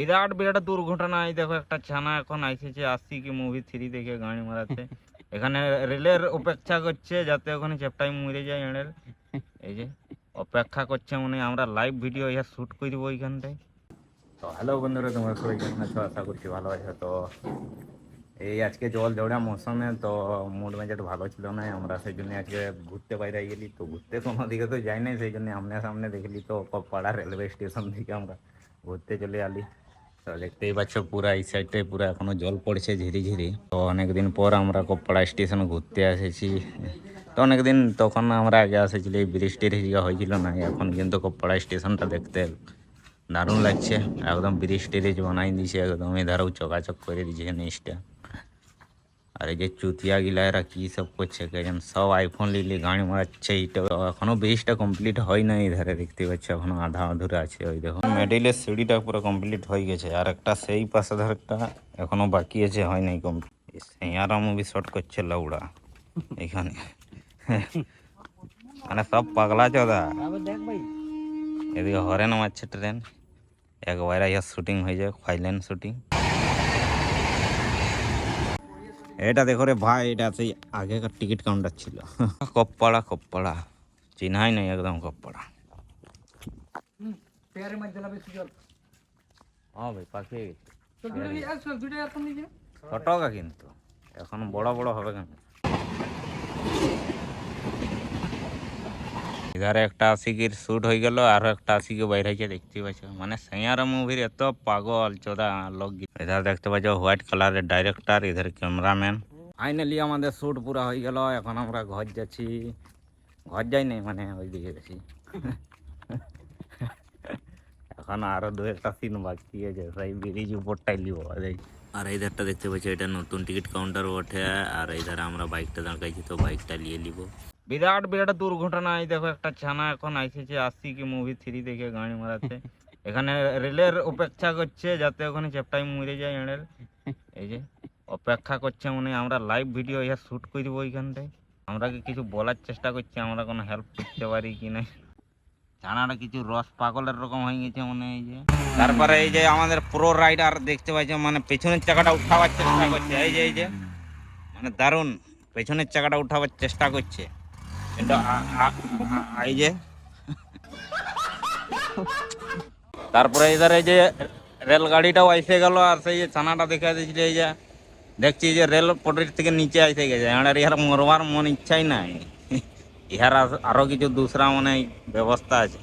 বিরাট বিরাট দুর্ঘটনা। এই দেখো একটা ছানা এখন আইসেছে, আসছি কি মুভি থ্রি দেখে গাড়ি মারাতে। এখানে রেলের অপেক্ষা করছে যাতে ওখানে চেপটাই মরে যায় এড়ের এই যে, অপেক্ষা করছে মানে আমরা লাইভ ভিডিও ইয়া শুট করে দেবো তো হ্যালো বন্ধুরা, তোমরা সবাই কেমন আছো? আশা করছি ভালো আছো। তো এই আজকে জল জড়া মৌসুমে, তো মুড মেজাজ ভালো ছিল না, আমরা সেই জন্য আজকে ঘুরতে বাইরে গেলি। তো ঘুরতে কোনো দিকে তো যাই নাই সেই জন্য আমনে সামনে দেখলি তো পাড়া রেলওয়ে স্টেশন থেকে আমরা ঘুরতে চলে আলি। দেখতেই পাচ্ছ, পুরা এই সাইডটাই পুরো এখনও জল পড়ছে ঝিরি ঝিরি। তো অনেকদিন পর আমরা কপড়া স্টেশন ঘুরতে এসেছি তো অনেকদিন তখন আমরা আগে এসেছিলি বৃষ্টির হিসিকা হয়েছিল না, এখন কিন্তু কপড়া স্টেশনটা দেখতে দারুণ লাগছে। একদম বৃষ্টির বানাই দিয়েছে একদম এধারেও চকাচক করে দিয়েছে নিচটা আর এই যে চুতিয়া গিলা এরা কি সব করছে কেজন সব আইফোন লিলি গাড়ি মারাচ্ছে এইটা তো। এখনও ব্রিজটা কমপ্লিট হয় না এধারে, দেখতে পাচ্ছি, এখনও আধা আধুরে আছে ওই দেখো। মেডেলের সিঁড়িটা পুরো কমপ্লিট হয়ে গেছে, আর একটা সেই পাশে ধারটা এখনও বাকি আছে, হয় নাই কমপ্লিট সেইয়ারা মুভি শট করছে লাউড়া, এখানে। মানে সব পাগলা চোদা। এদিকে হরেন মারছে ট্রেন একবার ইয়া শুটিং হয়ে যায় ফাইলেন শুটিং এটা দেখো রে ভাই এটা সেই আগেকার টিকিট কাউন্টার ছিল। কপ্পাড়া কপ্পাড়া। চিনাই নাই একদম কপ্পাড়া। হ্যাঁ ভাই নিয়ে ছোটকা কিন্তু। এখন বড় বড় হবে কেন? এধারে একটা আশিকির শুট হয়ে গেল আর একটা আশিকে বাইরে হয়েছে দেখতে পাচ্ছ মানে সেয়ার মুভির এত পাগল চোদা লোক এধারে দেখতে পাচ্ছ হোয়াইট কালারের ডাইরেক্টর এধার ক্যামেরাম্যান ফাইনালি আমাদের শুট পুরা হয়ে গেল এখন আমরা ঘর যাচ্ছি। ঘর যাই নাই মানে ওই দিকে গেছি। এখন আরও দু একটা সিন বাকি আছে সেই ব্রিজ উপরটাই লিব আর এই ধারটা দেখতে পাচ্ছি এটা নতুন টিকিট কাউন্টার ওঠে আর এই ধারে আমরা বাইকটা দাঁড়াইছি তো বাইকটা নিয়ে নিব। বিরাট বিরাট দুর্ঘটনা। এই দেখো একটা ছানা এখন আইসেছে আসছি কি মুভি থ্রি দেখে গাড়ি মারাতে। এখানে রেলের অপেক্ষা করছে যাতে ওখানে চেপটাই মরে যায় এড়ের এই যে অপেক্ষা করছে মানে আমরা লাইভ ভিডিও ইয়া শ্যুট করে দেবো ওইখানটায় আমরা কি কিছু বলার চেষ্টা করছি? আমরা কোনো হেল্প করতে পারি কি না? ছানাটা কিছু রস পাগলের রকম হয়ে গেছে মনে এই যে। তারপরে এই যে আমাদের প্রো রাইডার দেখতে পাচ্ছি মানে পেছনের চাকাটা উঠাবার চেষ্টা করছে। এই যে এই যে মানে দারুণ। পেছনের চাকাটা উঠাবার চেষ্টা করছে। আ- এই যে তারপরে এধারে যে রেলগাড়িটাও আইসে গেল, আর সেই যে ছানাটা দেখা দিয়েছিল এই যে, দেখছি যে রেল পটরির থেকে নিচে আইসে গেছে। আর ইহার মরবার মন ইচ্ছাই নাই। ইহার আরও কিছু দুসরা মানে ব্যবস্থা আছে।